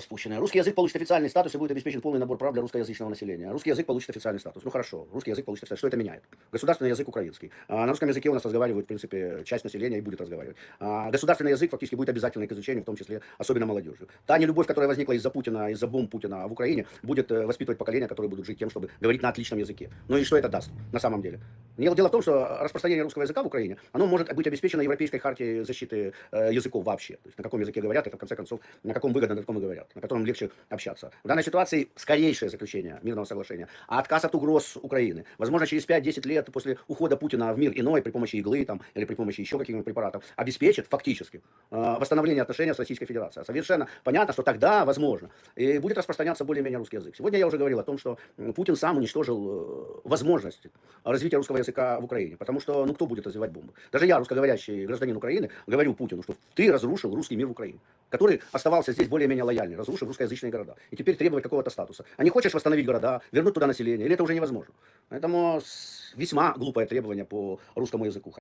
распущенная. Русский язык получит официальный статус и будет обеспечен полный набор прав для русскоязычного населения. Русский язык получит официальный статус. Ну хорошо, русский язык получит официальный Что это меняет? Государственный язык украинский. А, на русском языке у нас разговаривают, в принципе, часть населения и будет разговаривать. А, государственный язык фактически будет обязательный к изучению, в том числе особенно молодежи. Та нелюбовь, которая возникла из-за Путина, из-за бомб Путина в Украине, будет э, воспитывать поколения, которые будут жить тем, чтобы говорить на отличном языке. Ну и что это даст на самом деле? Дело в том, что распространение русского языка в Украине, оно может быть обеспечено Европейской хартией защиты э, языков вообще. То есть на каком языке говорят, это в конце концов, на каком выгодно, на таком и говорят, на котором легче общаться. В данной ситуации скорейшее заключение мирного соглашения, а отказ от угроз Украины. Возможно, через 5-10 лет после ухода Путина в мир иной при помощи иглы там, или при помощи еще каких-нибудь препаратов обеспечит фактически э, восстановление отношений с Российской Федерацией. Совершенно понятно, что тогда возможно. И будет распространяться более-менее русский язык. Сегодня я уже говорил о том, что Путин сам уничтожил э, возможность развития русского языка в Украине. Потому что, ну, кто будет развивать бомбы? Даже я, русскоговорящий гражданин Украины, говорю Путину, что ты разрушил русский мир в Украине, который оставался здесь более-менее лояльный, разрушил русскоязычные города. И теперь требовать какого-то статуса. А не хочешь восстановить города, вернуть туда население, или это уже невозможно? Поэтому весьма глупое требование по русскому языку.